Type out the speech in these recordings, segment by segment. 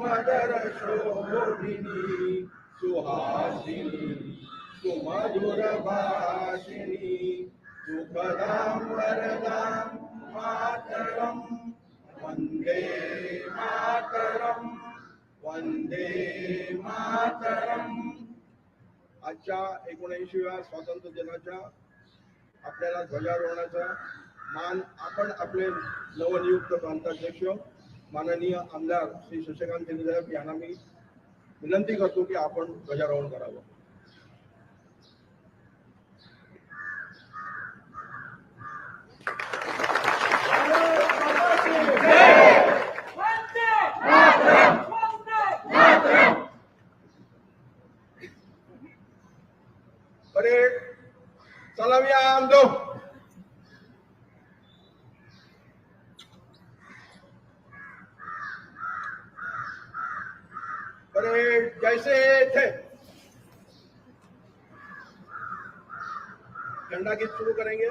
Mother शोभिनी Suhasini सुमधुर भाषिणी सुखदां वरदां मातरं वन्दे मातरं वन्दे मातरम. आजच्या एकोणऐंशीव्या स्वातंत्र्य दिनाच्या आपल्याला ध्वजारोहणाचा मान आपण आपले नवनियुक्त प्रांताध्यक्ष माननीय आमदार श्री शशिकांत शिंदे यांना मी विनंती करतो की आपण ध्वजारोहण करावं. झंडा गीत शुरू करेंगे।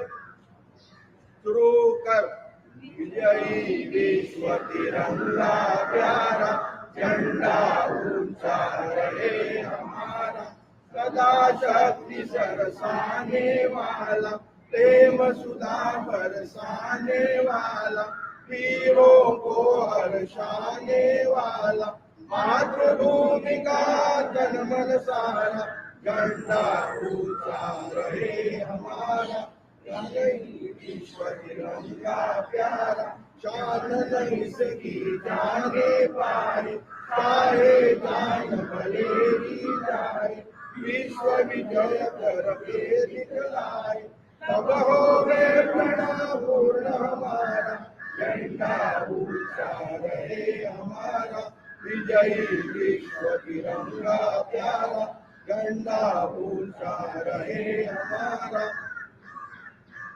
शुरू कर। विजयी विश्व तिरंगा प्यारा, झंडा ऊँचा रहे हमारा। सदा शक्ति सरसाने वाला, प्रेम सुधा बरसाने वाला, वीरों को हर्षाने वाला। मातृभूमि का तन मन सारा झंडा ऊंचा रहे हमारा रंगई विश्व तिरंगा प्यारा शान नहीं सकी जाने पाए पाए जान भलेरी जाए विश्व विजय कर के दिखलाए तब होवे प्रणा पूर्ण हमारा झंडा ऊंचा रहे हमारा विजयी विश्व तिरंगा प्यारा। झंडा ऊंचा रहे हमारा.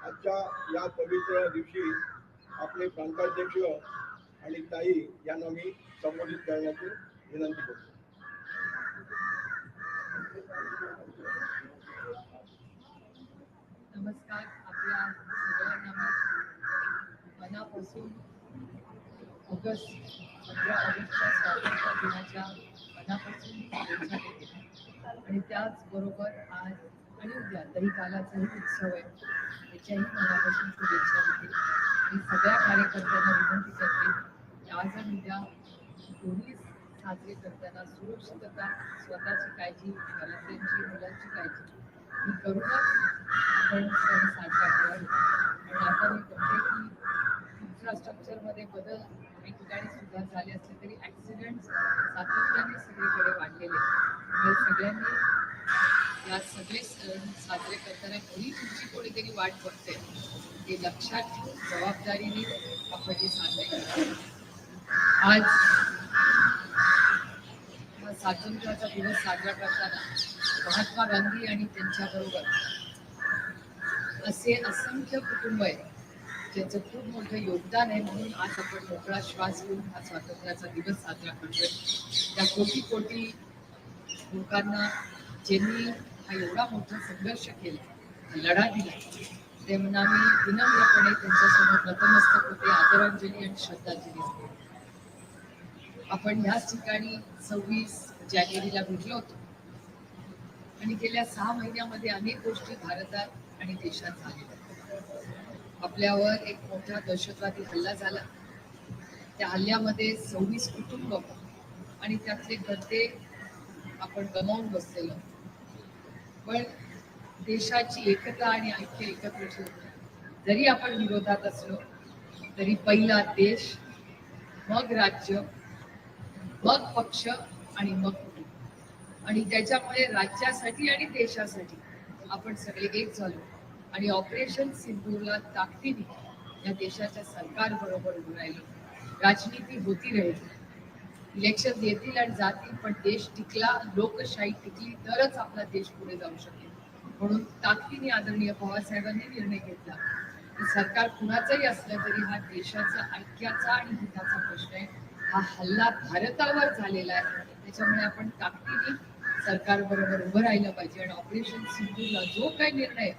आजच्या या पवित्र दिवशी आपले प्रांताध्यक्ष आणि ताई यांना मी संबोधित करण्याची विनंती करतो. नमस्कार आपल्या सगळ्यांना मनापासून ऑगस्ट पंधरा ऑगस्टच्या स्वातंत्र्य दिनाच्या मनापासून आणि त्याचबरोबर आज आणि उद्या दही कालाचाही उत्सव आहे. त्याच्याही मनापासून शुभेच्छा देते. मी सगळ्या कार्यकर्त्यांना विनंती करते की आज आणि उद्या दोन्ही साजरे करताना सुरक्षितता स्वतःची काळजी घरातल्यांची मुलांची काळजी. ही करूनच आपण सण साजरा करावे. आणि आता मी बघते की इन्फ्रास्ट्रक्चरमध्ये बदल काही ठिकाणी सुद्धा झाले असले तरी ॲक्सिडेंट सातत्याने सगळीकडे वाढलेले आहेत. सगळ्यांनी या सगळे सण साजरे करताना घरी तुमची कोणीतरी वाट बघते हे लक्षात ठेवून जबाबदारीने आपण हे साजरे आज स्वातंत्र्याचा दिवस साजरा करताना महात्मा गांधी आणि त्यांच्याबरोबर असे असंख्य कुटुंब आहेत ज्यांचं खूप मोठं योगदान आहे म्हणून आज आपण मोकळा श्वास घेऊन हा स्वातंत्र्याचा दिवस साजरा करतोय. त्या कोटी कोटी लोकांना ज्यांनी हा एवढा मोठा संघर्ष केला लढा दिला त्यांना मी विनम्रपणे त्यांच्यासमोर नतमस्तक होते आदरांजली आणि श्रद्धांजली. आपण ह्याच ठिकाणी सव्वीस जानेवारीला भेटलो होतो. आणि गेल्या सहा महिन्यामध्ये अनेक गोष्टी भारतात आणि देशात झालेल्या आपल्यावर एक मोठा दहशतवादी हल्ला झाला. त्या हल्ल्यामध्ये सव्वीस कुटुंब आणि त्यातले गद्दे आपण गमावून बसलेलो. पण देशाची एकता आणि ऐक्य एकत्र ठेवून जरी आपण विरोधात असलो तरी पहिला देश मग राज्य मग पक्ष आणि मग कुटुंब. आणि त्याच्यामुळे राज्यासाठी आणि देशासाठी आपण सगळे एक झालो. आणि ऑपरेशन सिंधूरला ताकदीने या देशाच्या सरकार बरोबर उभं राहिलो राजनीती होती राहील. इलेक्शन येतील आणि जातील पण देश टिकला लोकशाही टिकली तरच आपला देश पुढे जाऊ शकेल. म्हणून ताकदीने आदरणीय पवारसाहेबांनी निर्णय घेतला की सरकार कुणाचंही असलं तरी हा देशाचा ऐक्याचा आणि हिताचा प्रश्न आहे. हा हल्ला भारतावर झालेला आहे. त्याच्यामुळे आपण ताकदीने सरकार बरोबर उभं राहिलं पाहिजे आणि ऑपरेशन सिंधूला जो काही निर्णय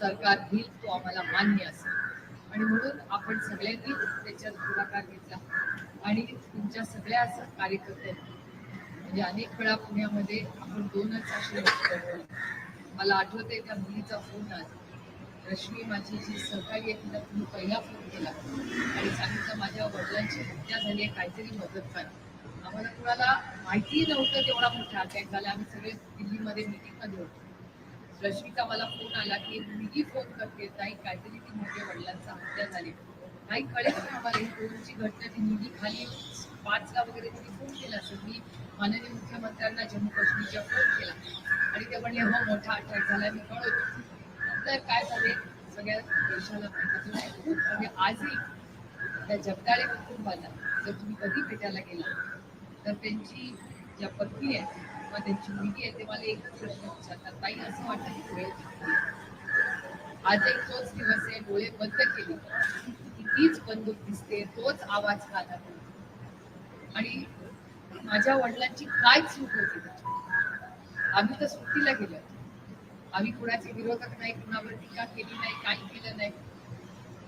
सरकार घेईल तो आम्हाला मान्य असेल. आणि म्हणून आपण सगळ्यांनी त्याच्यात पुढाकार घेतला. आणि तुमच्या सगळ्या कार्यकर्त्यांनी म्हणजे अनेक वेळा पुण्यामध्ये आपण दोनच असे मला आठवते त्या मुलीचा फोन आज रश्मी माझी जी सहकारी आहे तिला तुम्ही पहिला फोन केला. आणि सांगितलं माझ्या वडिलांची हत्या झाली आहे काहीतरी मदत करा आम्हाला कुणाला माहिती नव्हतं तेवढा मोठा अटॅक झाला. आम्ही सगळे दिल्लीमध्ये मिटिंगमध्ये होतो. रश्मीचा मला फोन आला की मुलगी फोन करते ताई काहीतरी ती माझ्या वडिलांचा हत्या झाली. नाही कळेल ना आम्हाला ही कोविडची घटना? ती मुलगी खाली पाचला वगैरे तिने फोन केला असेल. मी माननीय मुख्यमंत्र्यांना जम्मू काश्मीरच्या फोन केला. आणि ते म्हणले हो मोठा अटॅक झाला मी कळवतो. नंतर काय झाले? सगळ्या देशाला माहिती खूप म्हणजे आजही त्या जगदाळे कुटुंबाला जर तुम्ही कधी भेटायला गेला तर त्यांची ज्या पत्नी आहे जेव्हा त्यांची मुलगी आहे तेव्हा मला प्रश्न विचारतात ताई असं वाटतं की डोळे आज एक तोच दिवस आहे डोळे बंद केले. तीच बंदूक दिसते तोच आवाज खाला आणि माझ्या वडिलांची काय चूक होती आम्ही तर सुट्टीला गेलो आम्ही कुणाचे विरोधक नाही कुणावर टीका केली नाही काही केलं नाही.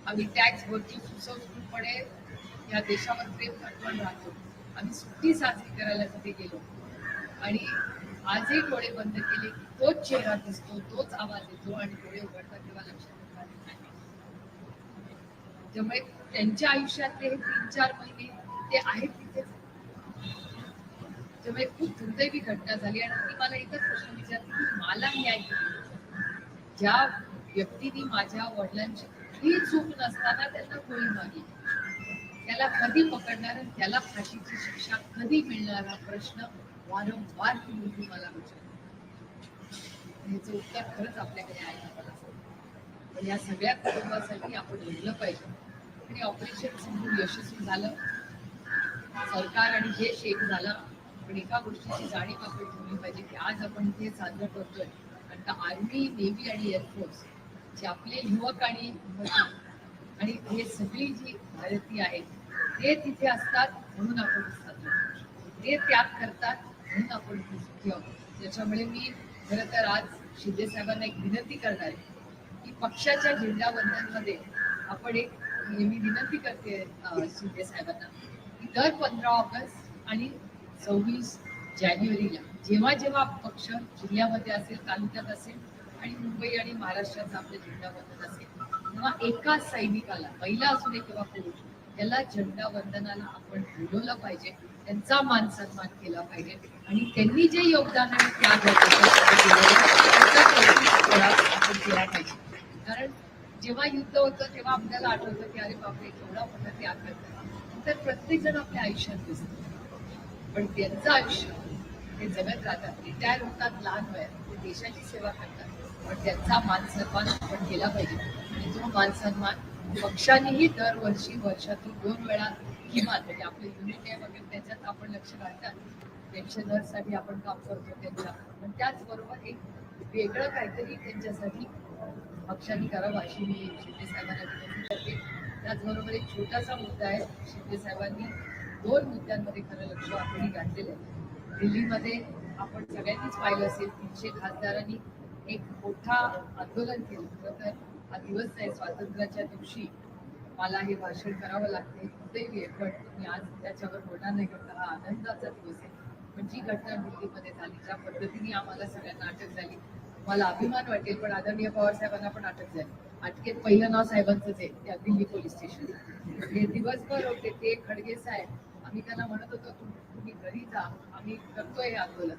आम्ही टॅक्स वरती सुसंस्कृतपणे या देशावर प्रेम करतो राहतो आम्ही सुट्टी साजरी करायला तिथे गेलो. आणि आजही डोळे बंद केले की तोच चेहरा दिसतो तोच आवाज येतो आणि डोळे उघडतात तेव्हा लक्षात त्यामुळे त्यांच्या आयुष्यातले हे तीन चार महिने ते आहेत तिथेच. त्यामुळे खूप दुर्दैवी घटना झाली आणि ती मला एकच प्रश्न विचारते की मला न्याय ज्या व्यक्तीने माझ्या वडिलांची कुठलीही चूक नसताना त्यांना गोळी मारली. त्याला कधी पकडणार आणि त्याला फाशीची शिक्षा कधी मिळणार हा प्रश्न वारंवार ती मुलगी मला विचारते याचं उत्तर खरंच आपल्याकडे आहे. पण या सगळ्या कुटुंबासाठी आपण लढलं पाहिजे. आणि ऑपरेशन समजून यशस्वी झालं. सरकार आणि देश एक झाला. पण एका गोष्टीची जाणीव आपण ठेवली पाहिजे की आज आपण ते साजरं करतोय. कारण का आर्मी नेव्ही आणि एअरफोर्स जे आपले युवक आणि आणि हे सगळी जी भारतीय आहेत ते तिथे असतात म्हणून आपण ते त्याग करतात. म्हणून आपण सुखी आहोत. त्याच्यामुळे मी खरं तर आज शिंदे साहेबांना एक विनंती करणार आहे की पक्षाच्या झेंडावंदनमध्ये आपण एक मी विनंती करते शिंदे साहेबांना की दर पंधरा ऑगस्ट आणि सव्वीस जानेवारीला जेव्हा जेव्हा पक्ष जिल्ह्यामध्ये असेल तालुक्यात असेल आणि मुंबई आणि महाराष्ट्राचा आपलं झेंडावंदन असेल तेव्हा एका सैनिकाला महिला असू दे किंवा पुरुष त्याला झेंडा आपण बोलवलं पाहिजे. त्यांचा मान सन्मान केला पाहिजे. आणि त्यांनी जे योगदान आणि त्याग आहे, आपण केला पाहिजे कारण जेव्हा युद्ध होतं तेव्हा आपल्याला आठवतं की अरे बापरे एवढा मोठा त्याग करतात. तर प्रत्येक जण आपल्या आयुष्यात दिसतो. पण त्यांचं आयुष्य ते जगत राहतात. रिटायर होतात लहान वयात ते देशाची सेवा करतात. पण त्यांचा मान सन्मान आपण केला पाहिजे. आणि जो मान सन्मान पक्षानेही दरवर्षी वर्षातून दोन वेळा किमान म्हणजे आपलं युनिट आहे वगैरे त्याच्यात आपण लक्ष घालतात. पेन्शनर्ससाठी आपण काम करतो त्यांच्या पण त्याचबरोबर एक वेगळं काहीतरी त्यांच्यासाठी पक्षाने करावं अशी मी शिंदे साहेबांना विनंती करते. त्याचबरोबर एक छोटासा मुद्दा आहे. शिंदे साहेबांनी दोन मुद्द्यांमध्ये खरं लक्ष आपणही घातलेलं आहे. दिल्लीमध्ये आपण सगळ्यांनीच पाहिलं असेल तीनशे खासदारांनी एक मोठा आंदोलन केलं खरं तर हा दिवस आहे स्वातंत्र्याच्या दिवशी मला हे भाषण करावं लागते कुठेही आहे पण मी आज त्याच्यावर बोलणार नाही करता हा आनंदाचा दिवस आहे. पण जी घटना दिल्लीमध्ये झाली ज्या पद्धतीने आम्हाला सगळ्यांना अटक झाली मला अभिमान वाटेल पण आदरणीय पवार साहेबांना पण अटक झाली. अटकेत पहिलं नाव साहेबांचंच आहे त्या दिल्ली पोलीस स्टेशन हे दिवसभर होते ते खडगे साहेब आम्ही त्यांना म्हणत होतो तुम्ही घरी जा आम्ही करतोय हे आंदोलन.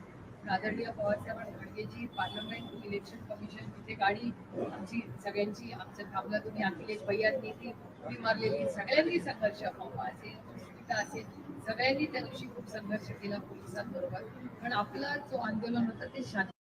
आदरणीय पवार साहेब पार्लमेंट इलेक्शन कमिशन तिथे गाडी आमची सगळ्यांची आमचं थांबलं तुम्ही अखिलेश भैयांनी ती उडी मारलेली सगळ्यांनी संघर्ष पप्पा असेल सुनीता असेल सगळ्यांनी त्या दिवशी खूप संघर्ष केला पोलिसांबरोबर. पण आपला जो आंदोलन होतं ते शांत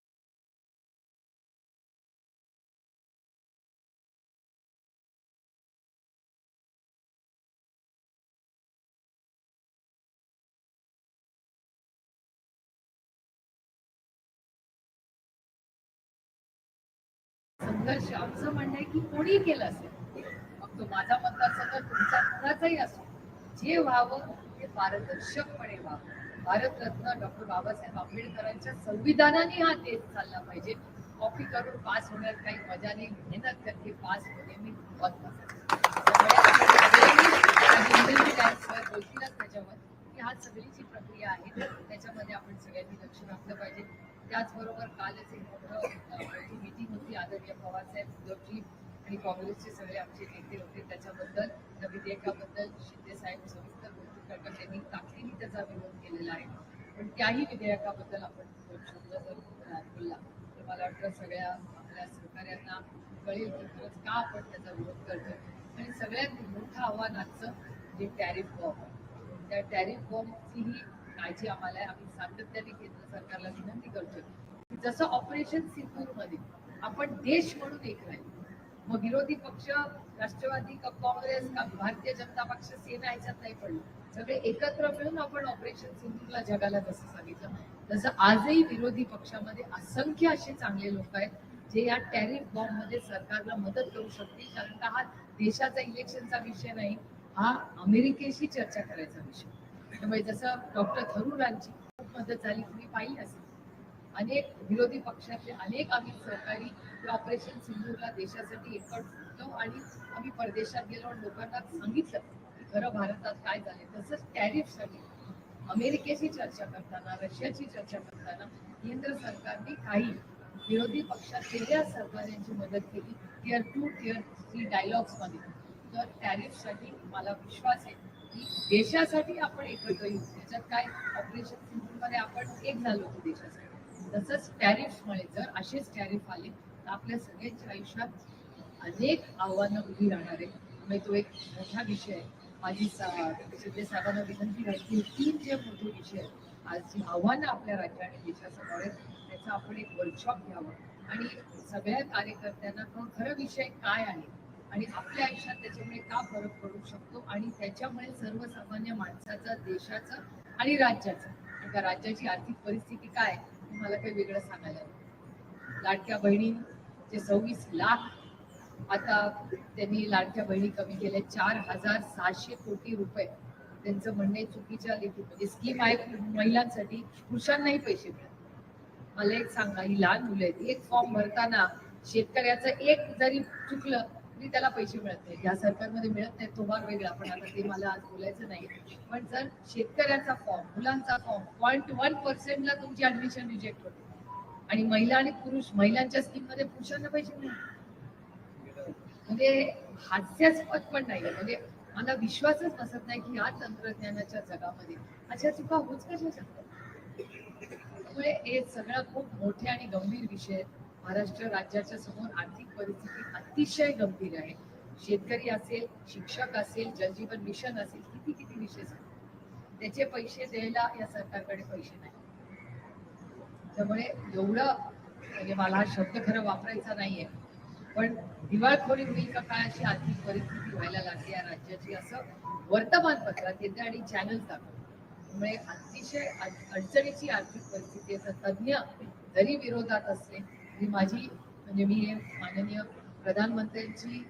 आमचं म्हणणं आहे की कोणी केलं असेल मग तो माझा मतदारसंघ तुमचा कुणाचाही असो जे व्हावं ते पारदर्शकपणे व्हावं भारतरत्न डॉक्टर बाबासाहेब आंबेडकरांच्या संविधानाने हा देश चालला पाहिजे कॉपी करून पास होण्यात काही मजा नाही मेहनत करके पास होणे मी बहुत त्याच्यावर की हा सगळीची प्रक्रिया आहे त्याच्यामध्ये आपण सगळ्यांनी लक्ष घातलं पाहिजे त्याचबरोबर कालच एक मोठं अं, मीटिंग होती आदरणीय पवारसाहेब उद्धवजी आणि काँग्रेसचे सगळे आमचे नेते होते. त्याच्याबद्दल त्या विधेयकाबद्दल शिंदे साहेब सविस्तर गोष्टी करतात त्यांनी ताकदीने त्याचा विरोध केलेला आहे. पण त्याही विधेयकाबद्दल आपण शब्द जर बोलला. तर मला वाटतं सगळ्या आपल्या सहकाऱ्यांना कळेल की खरंच का आपण त्याचा विरोध करतो आणि सगळ्यात मोठं आव्हान आजचं जे टॅरिफ बॉम्ब त्या टॅरिफ बॉम्बचीही काळजी आम्हाला आहे. आम्ही सातत्याने केंद्र सरकारला विनंती करतोय जसं ऑपरेशन सिंधूरमध्ये आपण देश म्हणून एक राहील. मग विरोधी पक्ष राष्ट्रवादी का काँग्रेस का भारतीय जनता पक्ष सेना ह्याच्यात नाही पडलं. सगळे एकत्र मिळून आपण ऑपरेशन सिंधूरला जगाला जसं सांगितलं. तसं आजही विरोधी पक्षामध्ये असंख्य असे चांगले लोक आहेत जे या टॅरिफ बॉम्बमध्ये सरकारला मदत करू शकतील. कारण का हा देशाचा इलेक्शनचा विषय नाही हा अमेरिकेशी चर्चा करायचा विषय. त्यामुळे जसं डॉक्टर थरूरांची खूप मदत झाली तुम्ही पाहिली असेल. अनेक विरोधी पक्षातले अनेक आम्ही सहकारी ऑपरेशन सिंधूरला देशासाठी एकट फुटलो आणि आम्ही परदेशात गेलो आणि लोकांना सांगितलं की खरं भारतात काय झालं तसंच टॅरिफसाठी अमेरिकेशी चर्चा करताना रशियाची चर्चा करताना केंद्र सरकारने काही विरोधी पक्षातलेल्या सरकारांची मदत केली. टिअर टू टिअर थ्री डायलॉग्समध्ये तर टॅरिफसाठी मला विश्वास आहे की देशासाठी आपण एकत्र येऊ. त्याच्यात काय ऑपरेशन सिंधूमध्ये आपण एक झालो होतो देशासाठी. तसंच टॅरिफमुळे जर असेच टॅरिफ आले तर आपल्या सगळ्यांच्या आयुष्यात अनेक आव्हानं उभी राहणार आहे त्यामुळे म्हणजे तो एक मोठा विषय आहे. माझी सा- शिंदे साहेबांना विनंती राहतील तीन जे मोठे विषय आहेत आज जी आव्हानं आपल्या राज्या आणि देशासमोर आहेत त्याचा आपण एक वर्कशॉप घ्यावं. आणि सगळ्या कार्यकर्त्यांना तो खरं विषय काय आहे आणि आपल्या आयुष्यात त्याच्यामुळे का फरक पडू शकतो? आणि त्याच्यामुळे सर्वसामान्य माणसाचं देशाचं आणि राज्याचं त्या राज्याची आर्थिक परिस्थिती काय? आहे, मला काही वेगळं सांगायला लाडक्या बहिणी जे सव्वीस लाख आता त्यांनी लाडक्या बहिणी कमी केल्या चार हजार सहाशे कोटी रुपये. त्यांचं म्हणणे चुकीच्या लेखी म्हणजे स्कीम आहे महिलांसाठी पुरुषांनाही पैसे मिळतात. मला एक सांगा ही लहान मुलं आहेत एक फॉर्म भरताना शेतकऱ्याचं एक जरी चुकलं तरी त्याला पैसे मिळत नाही या सरकारमध्ये मिळत नाही तो भाग वेगळा. पण आता ते मला आज बोलायचं नाही. पण जर शेतकऱ्याचा फॉर्म मुलांचा फॉर्म पॉईंट वन पर्सेंटला तुमची ऍडमिशन रिजेक्ट होते. आणि महिला आणि पुरुष महिलांच्या स्कीममध्ये पुरुषांना पैसे मिळतात म्हणजे हास्यास्पद पण नाही म्हणजे मला विश्वासच बसत नाही की या तंत्रज्ञानाच्या जगामध्ये अशा चुका होच कशा शकतात? त्यामुळे हे सगळं खूप मोठे आणि गंभीर विषय आहेत. महाराष्ट्र राज्याच्या समोर आर्थिक परिस्थिती अतिशय गंभीर आहे. शेतकरी असेल शिक्षक असेल जलजीवन मिशन असेल किती किती विषय त्याचे पैसे द्यायला या सरकारकडे पैसे नाही. त्यामुळे एवढं म्हणजे मला हा शब्द खरं वापरायचा नाहीये. पण दिवाळखोरी होईल का काय अशी आर्थिक परिस्थिती व्हायला लागली या राज्याची असं वर्तमानपत्रात येते आणि चॅनल दाखवतात त्यामुळे अतिशय अडचणीची आर्थिक परिस्थिती आहे. तज्ज्ञ जरी विरोधात असले तरी माझी म्हणजे मी हे माननीय प्रधानमंत्र्यांची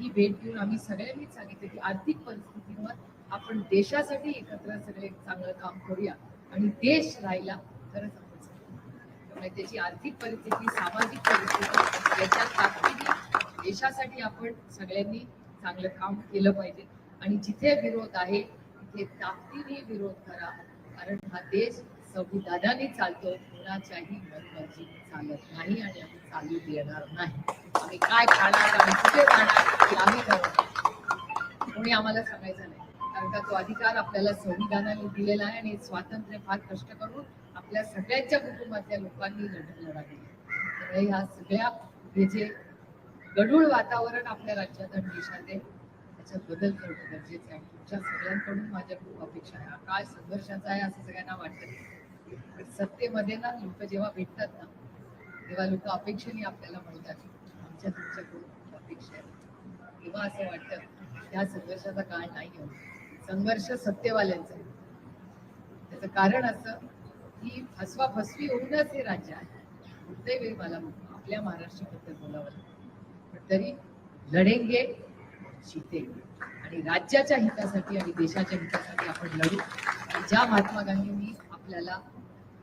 ही भेट घेऊन आम्ही सगळ्यांनीच सांगितलं की आर्थिक परिस्थितीवर आपण देशासाठी एकत्र सगळे चांगलं काम करूया आणि देश राहिला तरच आपण त्यामुळे त्याची आर्थिक परिस्थिती सामाजिक परिस्थिती याच्या ताकदीने देशासाठी आपण सगळ्यांनी चांगलं काम केलं पाहिजे. आणि जिथे विरोध आहे तिथे ताकदीने विरोध करा. कारण हा देश संविधानाने चालतो कोणाच्याही मनमर्जी चालत नाही आणि आम्ही चालू देणार नाही. आम्ही काय खाणार आम्ही कुठे जाणार आम्ही कोणी आम्हाला सांगायचं नाही. कारण का तो अधिकार आपल्याला संविधानाने दिलेला आहे आणि स्वातंत्र्य फार कष्ट करून आपल्या सगळ्यांच्या कुटुंबातल्या लोकांनी लढत लढा दिली ह्या सगळ्या हे जे गढूळ वातावरण आपल्या राज्यात आणि देशात आहे त्याच्यात बदल करणं गरजेचं आहे. तुमच्या सगळ्यांकडून माझ्या खूप अपेक्षा आहे. हा काळ संघर्षाचा आहे असं सगळ्यांना वाटतं. सत्तेमध्ये ना लोक जेव्हा भेटतात ना तेव्हा लोक अपेक्षेने आपल्याला म्हणतात आमच्या तुमच्याकडून अपेक्षा आहे? तेव्हा असं वाटतं त्या संघर्षाचा काळ नाही आहे संघर्ष सत्तेवाल्यांचा आहे. त्याचं कारण असं की फसवा फसवी होऊनच हे राज्य आहे. कुठल्याही वेळी मला आपल्या महाराष्ट्राबद्दल बोलावं लागतं पण तरी लढेंगे शितेंगे आणि राज्याच्या हितासाठी आणि देशाच्या हितासाठी आपण लढू. ज्या महात्मा गांधींनी आपल्याला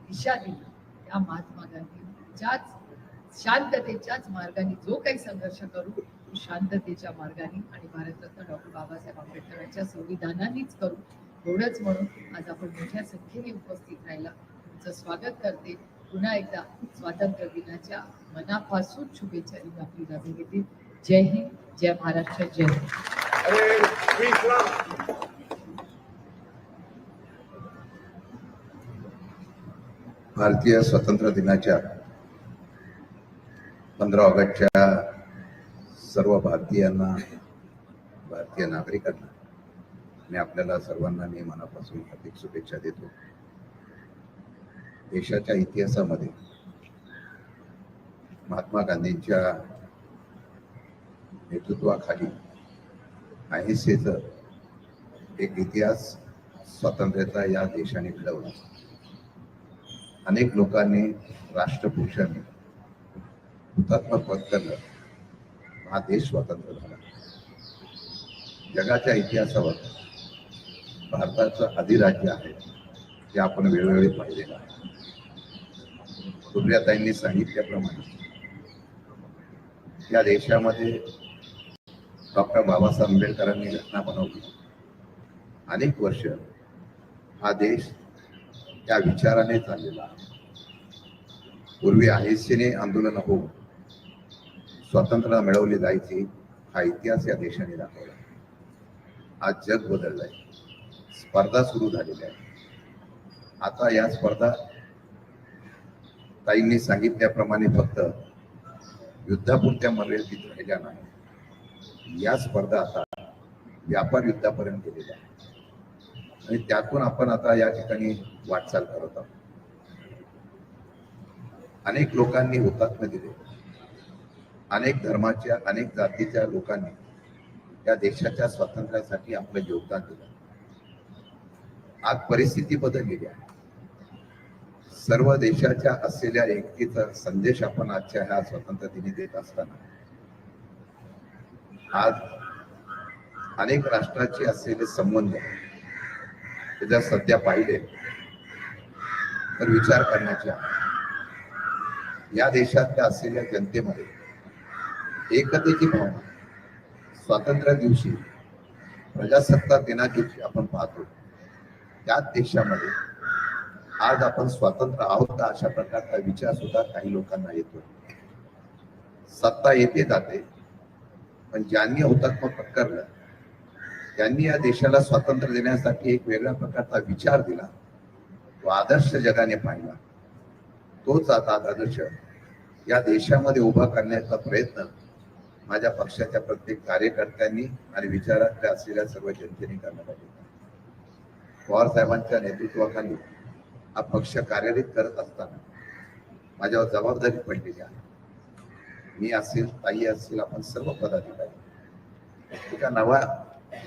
दिशा दिली त्या महात्मा गांधीच्याच शांततेच्याच मार्गाने जो काही संघर्ष करू तो शांततेच्या मार्गाने आणि भारतरत्न डॉक्टर बाबासाहेब आंबेडकरांच्या संविधानानेच करू. एवढंच म्हणून आज आपण मोठ्या संख्येने उपस्थित राहिला. तुमचं स्वागत करते. पुन्हा एकदा स्वातंत्र्य दिनाच्या मनापासून शुभेच्छा देऊन आपली रजा घेतील जय हिंद जय महाराष्ट्र जय हिंद अरे श्री इस्लाम भारतीय स्वातंत्र्य दिनाच्या पंधरा ऑगस्टच्या सर्व भारतीयांना भारतीय नागरिकांना मी आपल्याला सर्वांना मी मनापासून हार्दिक शुभेच्छा देतो. देशाच्या इतिहासामध्ये महात्मा गांधींच्या नेतृत्वाखाली अहिंसेचं एक इतिहास स्वातंत्र्याचा या देशाने घडवला अनेक लोकांनी राष्ट्रपुरुषांनी हुतात्मा पत्करलं हा देश स्वतंत्र झाला. जगाच्या इतिहासावर भारताचं अधिराज्य आहे ते आपण वेळोवेळी पाहिलेलं आहे. सूर्याताईंनी सांगितल्याप्रमाणे या देशामध्ये डॉक्टर बाबासाहेब आंबेडकरांनी घटना बनवली. अनेक वर्ष हा देश त्या विचाराने चाललेला आहे. पूर्वी अहिंसेने आंदोलन होऊन स्वातंत्र्य मिळवली जायची हा इतिहास या देशाने दाखवला. आज जग बदललंय. स्पर्धा सुरू झालेल्या आहे आता या स्पर्धा ताईंनी सांगितल्याप्रमाणे फक्त युद्धापुरत्या मर्यादित राहिल्या नाही. या स्पर्धा आता व्यापार युद्धापर्यंत गेलेल्या आहेत. आणि त्यातून आपण आता या ठिकाणी वाटचाल करत आहोत. अनेक लोकांनी हुतात्म दिले. अनेक धर्माच्या अनेक जातीच्या लोकांनी या देशाच्या स्वातंत्र्यासाठी आपलं योगदान दिलं. आज परिस्थिती बदललेली आहे. सर्व देशाच्या असलेल्या एकतेचा संदेश आपण आजच्या ह्या स्वातंत्र्य दिनी देत असताना. आज अनेक राष्ट्राचे असलेले संबंध जर सध्या पाहिले तर विचार करण्याच्या आहे. या देशातल्या असलेल्या जनतेमध्ये एकतेची भावना स्वातंत्र्य दिवशी प्रजासत्ताक दिनाची आपण पाहतो. त्याच देशामध्ये आज आपण स्वातंत्र्य आहोत का अशा प्रकारचा विचार सुद्धा काही लोकांना येतो. सत्ता येते जाते पण ज्यांनी हुतात्मा पत्करलं त्यांनी या देशाला स्वातंत्र्य देण्यासाठी एक वेगळ्या प्रकारचा विचार दिला. तो आदर्श जगाने पाहिला. तोच आता आदर्श या देशामध्ये उभा करण्याचा प्रयत्न माझ्या पक्षाच्या प्रत्येक कार्यकर्त्यांनी आणि विचारात असलेल्या सर्व जनतेने करण्यात पाहिजे पवार साहेबांच्या नेतृत्वाखाली हा पक्ष कार्यरत करत असताना माझ्यावर जबाबदारी पडलेली आहे. मी असेल ताई असेल आपण सर्व पदाधिकारी एका नव्या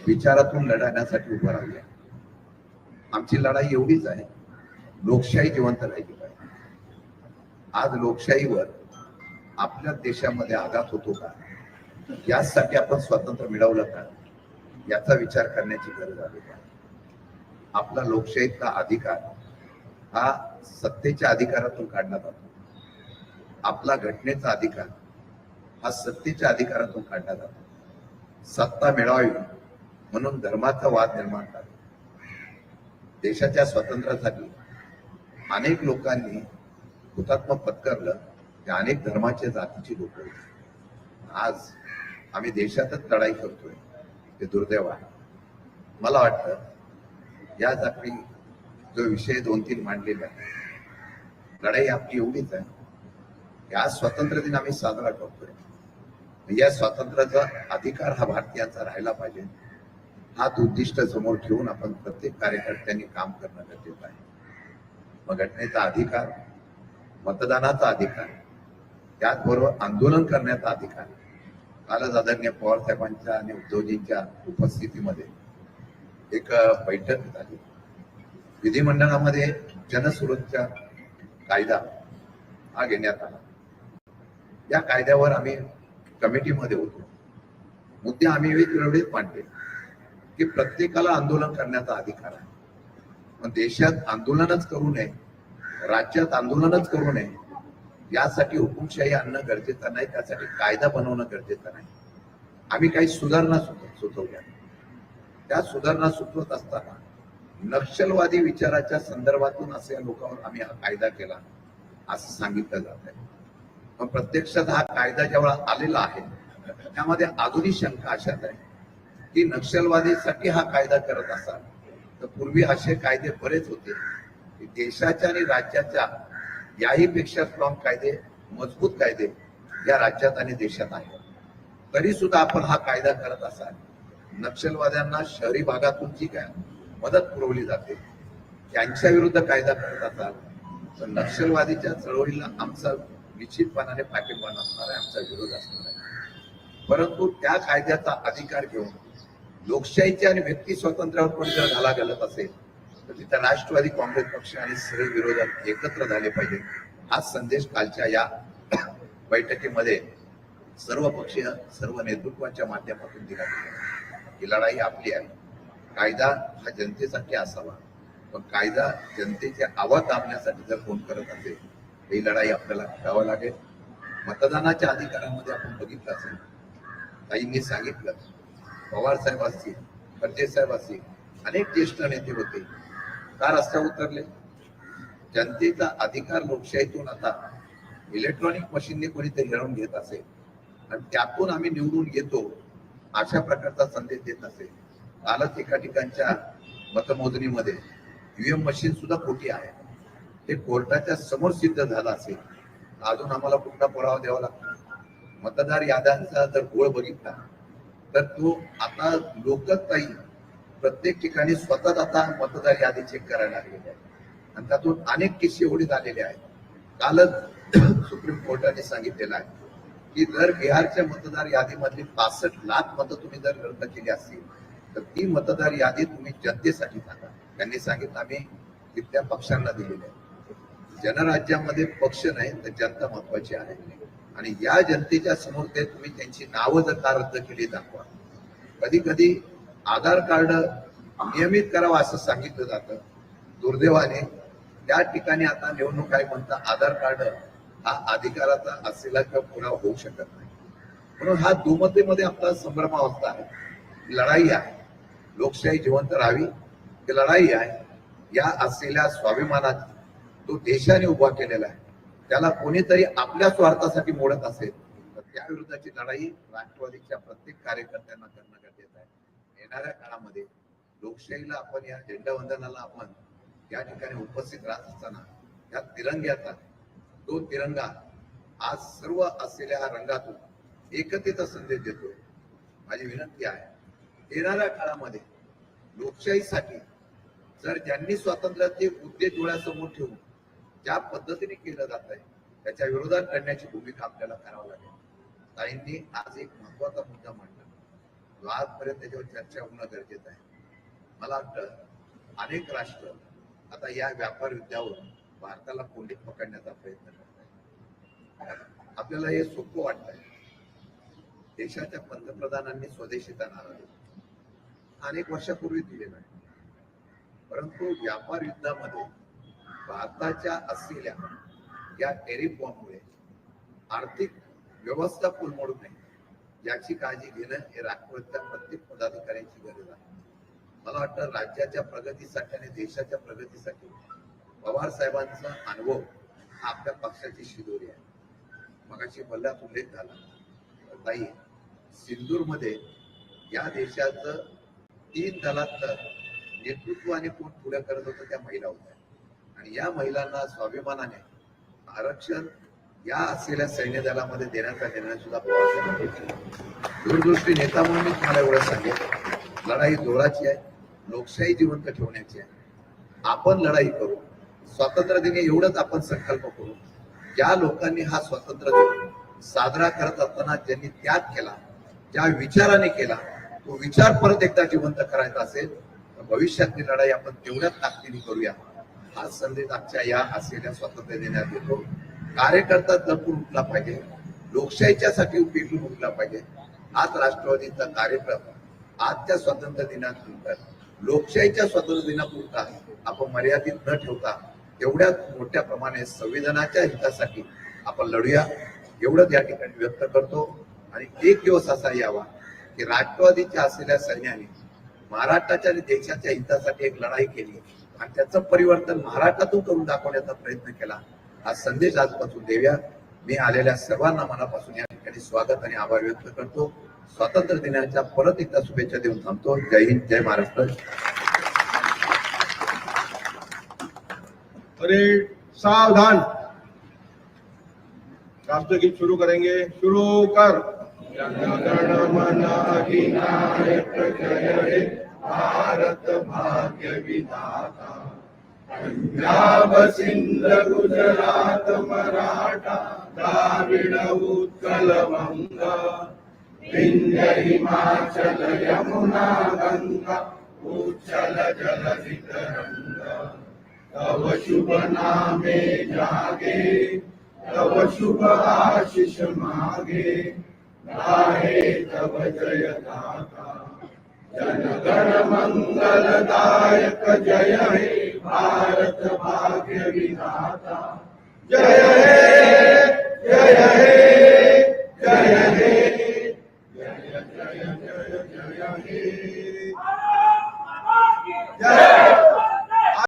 विचारातून लढण्यासाठी उभं राहूया आमची लढाई एवढीच आहे लोकशाही जिवंत राहिली पाहिजे. आज लोकशाहीवर आपल्या देशामध्ये आघात होतो का? यासाठी आपण स्वातंत्र्य मिळवलं का? याचा विचार करण्याची गरज आली आहे आपला लोकशाहीतला अधिकार हा सत्तेच्या अधिकारातून काढला जातो. आपला घटनेचा अधिकार हा सत्तेच्या अधिकारातून काढला जातो. सत्ता मिळवावी म्हणून धर्माचा वाद निर्माण झाला देशाच्या स्वातंत्र्यासाठी अनेक लोकांनी हुतात्मा पत्करलं ते अनेक धर्माच्या जातीची लोक आज आम्ही देशातच लढाई करतोय. ते दुर्दैव आहे. मला वाटतं या जाती जो विषय दोन तीन मांडलेला आहे लढाई आपली एवढीच आहे की आज स्वातंत्र्य दिन आम्ही साजरा करतोय. या स्वातंत्र्याचा अधिकार हा भारतीयांचा राहायला पाहिजे. हाच उद्दिष्ट समोर ठेवून आपण प्रत्येक कार्यकर्त्यांनी काम करणं गरजेचं आहे. मग घटनेचा अधिकार मतदानाचा अधिकार त्याचबरोबर आंदोलन करण्याचा अधिकार. कालच आदरणीय पवार साहेबांच्या आणि उद्धवजींच्या उपस्थितीमध्ये एक बैठक झाली. विधिमंडळामध्ये जनसुरक्षा कायदा हा घेण्यात आला. या कायद्यावर आम्ही कमिटीमध्ये होतो. मुद्दे आम्ही वेगवेगळे मांडले की प्रत्येकाला आंदोलन करण्याचा अधिकार आहे. पण देशात आंदोलनच करू नये राज्यात आंदोलनच करू नये यासाठी हुकुमशाही आणणं गरजेचं नाही त्यासाठी कायदा बनवणं गरजेचं नाही. आम्ही काही सुधारणा सुचवल्या. त्या सुधारणा सुचवत असताना नक्षलवादी विचाराच्या संदर्भातून असे लोकांवर आम्ही हा कायदा केला असं सांगितलं जात आहे. पण प्रत्यक्षात हा कायदा जेव्हा आलेला आहे त्यामध्ये अजूनही शंका अशात आहे की नक्षलवादीसाठी हा कायदा करत असाल. तर पूर्वी असे कायदे बरेच होते. देशाच्या आणि राज्याच्या याही पेक्षा स्ट्रॉंग कायदे मजबूत कायदे या राज्यात आणि देशात आहेत. तरी सुद्धा आपण हा कायदा करत असाल. नक्षलवाद्यांना शहरी भागातून जी काय मदत पुरवली जाते त्यांच्या विरुद्ध कायदा करत असाल तर नक्षलवादीच्या चळवळीला आमचा निश्चितपणाने पाठिंबा नसणार आहे आमचा विरोध असणार आहे. परंतु त्या कायद्याचा अधिकार घेऊन लोकशाहीच्या आणि व्यक्ती स्वातंत्र्यावर पण जर घाला घालत असेल तर तिथं राष्ट्रवादी काँग्रेस पक्ष आणि सरळ विरोधात एकत्र झाले पाहिजे. हा संदेश कालच्या या बैठकीमध्ये सर्व पक्षीय सर्व नेतृत्वाच्या माध्यमातून दिला गेला. ही लढाई आपली आहे. कायदा हा जनतेसाठी असावा. पण कायदा जनतेचे आवाज दाबण्यासाठी जर कोण करत असेल तर ही लढाई आपल्याला करावं लागेल. मतदानाच्या अधिकारामध्ये आपण बघितलं असेल. ताईंनी सांगितलं पवार साहेब असतील खडसे साहेब असतील अनेक ज्येष्ठ नेते होते. का रस्त्यावर उतरले? जनतेचा अधिकार लोकशाहीतून आता इलेक्ट्रॉनिक मशीनने कोणीतरी हिरावून घेत असेल. आणि त्यातून आम्ही निवडून येतो अशा प्रकारचा संदेश देत असेल. कालच एका ठिकाणच्या मतमोजणीमध्ये UM ईव्हीएम मशीन सुद्धा खोटी आहे. ते कोर्टाच्या समोर सिद्ध झालं असेल. अजून आम्हाला कुठला पुरावा द्यावा लागतो? मतदार याद्यांचा जर गोळ बघितला तर तो आता लोकच काही प्रत्येक ठिकाणी स्वतःच आता मतदार यादी चेक करायला लागलेली आहे आणि त्यातून अनेक केस एवढे झालेले आहेत. कालच सुप्रीम कोर्टाने सांगितलेलं आहे की जर बिहारच्या मतदार यादीमधली पासष्ट लाख मतं तुम्ही जर रद्द केली असतील तर ती मतदार यादी तुम्ही जनतेसाठी सांगा त्यांनी सांगितलं आम्ही तिथल्या पक्षांना दिलेली आहे. जनराज्यामध्ये पक्ष नाही तर जनता महत्वाची आहे. आणि या जनतेच्या समोर ते तुम्ही त्यांची नावं जर का रद्द केली दाखवा. कधी कधी आधार कार्ड नियमित करावं असं सांगितलं जातं. दुर्दैवाने त्या ठिकाणी आता निवडणूक काय म्हणता आधार कार्ड हा अधिकाराचा असलेला किंवा पुरा होऊ शकत नाही. म्हणून हा दुमतेमध्ये आपला संभ्रमावस्था आहे. लढाई आहे. लोकशाही जिवंत राहावी. ही लढाई आहे. या असलेल्या स्वाभिमानात तो देशाने उभा केलेला आहे. त्याला कोणीतरी आपल्या स्वार्थासाठी मोडत असेल तर त्याविरुद्धची लढाई राष्ट्रवादीच्या प्रत्येक कार्यकर्त्यांना करणं गरजेचं आहे. येणाऱ्या काळामध्ये लोकशाहीला आपण या झेंडावंदनाला आपण या ठिकाणी उपस्थित राहत असताना या तिरंग्याचा तो तिरंगा आज सर्व असलेल्या रंगातून एकतेचा संदेश देतोय. माझी विनंती आहे येणाऱ्या काळामध्ये लोकशाहीसाठी जर ज्यांनी स्वातंत्र्याचे मुद्दे डोळ्यासमोर ठेवून ज्या पद्धतीने केलं जात आहे त्याच्या विरोधात करण्याची भूमिका आपल्याला करावी लागेल. ताईंनी आज एक महत्त्वाचा मुद्दा मांडला. जो आजपर्यंत त्याच्यावर चर्चा होणं गरजेचं आहे. मला वाटतं अनेक राष्ट्र आता या व्यापार युद्धावर भारताला कोंडीत पकडण्याचा प्रयत्न करत आहे आपल्याला हे सोपं वाटत आहे देशाच्या पंतप्रधानांनी स्वदेशीचा नारा दिला अनेक वर्षापूर्वी दिलेला आहे. परंतु व्यापार युद्धामध्ये भारताच्या असलेल्या या टेरिफ बॉम्बमुळे आर्थिक व्यवस्था कोलमडू नये याची काळजी घेणं हे राष्ट्रवादीच्या प्रत्येक पदाधिकाऱ्यांची गरज आहे. मला वाटतं राज्याच्या प्रगतीसाठी आणि देशाच्या प्रगतीसाठी पवार साहेबांचा अनुभव हा आपल्या पक्षाची शिदोरी आहे. मगाशी बल्ल्यात उल्लेख झाला. तर ताई सिंदूरमध्ये या देशाचं तीन दलातलं नेतृत्व आणि कोण पुढे करत होतं त्या महिला होत्या. आणि या महिलांना स्वाभिमानाने आरक्षण या असलेल्या सैन्य दलामध्ये देण्याचा निर्णय सुद्धा दूरदृष्टी नेता म्हणून मी तुम्हाला एवढं सांगेन लढाई जोराची आहे लोकशाही जिवंत ठेवण्याची आहे. आपण लढाई करू स्वातंत्र्य दिनी एवढंच आपण संकल्प करू. ज्या लोकांनी हा स्वातंत्र्य दिन साजरा करत असताना ज्यांनी त्याग केला ज्या विचाराने केला तो विचार परत एकदा जिवंत करायचा असेल तर भविष्यातली लढाई आपण तेवढ्याच ताकदीने करूया. हा संदेश आजच्या या असलेल्या स्वातंत्र्य देण्यात येतो. कार्यकर्ता जपून उठला पाहिजे. लोकशाहीच्या साठी पेटून उठला पाहिजे. आज राष्ट्रवादीचा कार्यक्रम आजच्या स्वातंत्र्य दिनानंतर लोकशाहीच्या स्वातंत्र्य दिनापुरता आपण मर्यादित न ठेवता एवढ्या मोठ्या प्रमाणे संविधानाच्या हितासाठी आपण लढूया. एवढंच या ठिकाणी व्यक्त करतो. आणि एक दिवस असा यावा की राष्ट्रवादीच्या असलेल्या सैन्याने महाराष्ट्राच्या आणि देशाच्या हितासाठी एक लढाई केली. आणि त्याचं परिवर्तन महाराष्ट्रातून करून दाखवण्याचा प्रयत्न केला. हा संदेश आजपासून देऊया. मी आलेल्या सर्वांना मनापासून या ठिकाणी स्वागत आणि आभार व्यक्त करतो. स्वातंत्र्य दिनाच्या परत एकदा शुभेच्छा देऊन थांबतो. जय हिंद जय महाराष्ट्र. अरे सावधान. राष्ट्रगीत शुरू करेंगे. शुरू कर. भारत भाग्य विधाता पंजाब सिंध गुजरात मराठा द्राविड उत्कल वंगा विंध्य हिमाचल यमुना गंगा उच्चल जल तरंगा तव शुभ नामे जागे तव शुभ आशिष मागे। गाहे तव जय दाता गण मंगलदायक जय हे भारत भाग्य विधाता। जय हे जय हे जय हे।